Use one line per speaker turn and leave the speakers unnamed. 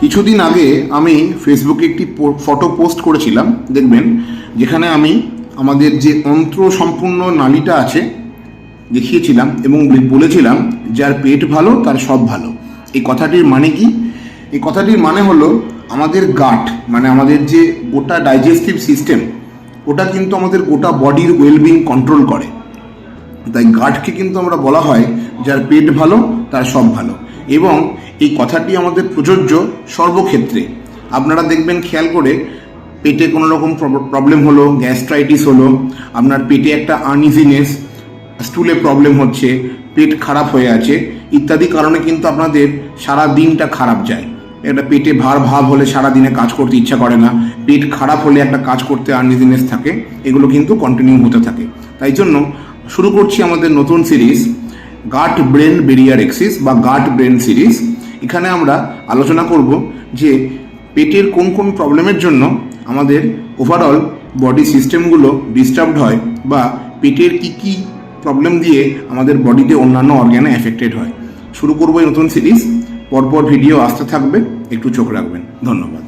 কিছুদিন আগে আমি ফেসবুকে একটি ফটো পোস্ট করেছিলাম, দেখবেন, যেখানে আমি আমাদের যে অন্ত্র সম্পূর্ণ নালীটা আছে, দেখিয়েছিলাম এবং বলেছিলাম যার পেট ভালো, তার সব ভালো। এই কথাটির মানে কি? এই কথাটির মানে হলো, আমাদের গাট মানে আমাদের যে গোটা ডাইজেস্টিভ সিস্টেম ওটা কিন্তু আমাদের গোটা বডির ওয়েলবিং কন্ট্রোল করে। তাই গাটকে কিন্তু আমরা বলা হয়, যার পেট ভালো, তার সব ভালো। এবং এই কথাটি আমাদের প্রযোজ্য সর্বক্ষেত্রে। আপনারা দেখবেন, খেয়াল করে, পেটে কোনো রকম প্রবলেম হলো গ্যাস্ট্রাইটিস হলো, আপনার পেটে একটা আনইজিনেস স্টুলে প্রবলেম হচ্ছে, পেট খারাপ হয়ে আছে, ইত্যাদি কারণে কিন্তু আপনাদের সারা দিনটা খারাপ যায়। একটা পেটে ভার ভাব হলে সারা দিনে কাজ করতে ইচ্ছা করে না, পেট খারাপ হলে একটা কাজ করতে আনইজিনেস থাকে, এগুলো কিন্তু কন্টিনিউ হতে থাকে। তাই জন্য শুরু করছি আমাদের নতুন series gut brain barrier axis বা গাট ব্রেন সিরিজ এখানে আমরা আলোচনা করব যে পেটের কোন কোন প্রবলেমের জন্য আমাদের ওভারঅল বডি সিস্টেমগুলো ডিস্টার্বড হয় বা পেটের কি কি প্রবলেম দিয়ে আমাদের বডিতে অন্যান্য অর্গ্যানে এফেক্টেড হয়। শুরু করব এই নতুন সিরিজ পরপর ভিডিও আসতে থাকবে, একটু চোখ রাখবেন। ধন্যবাদ।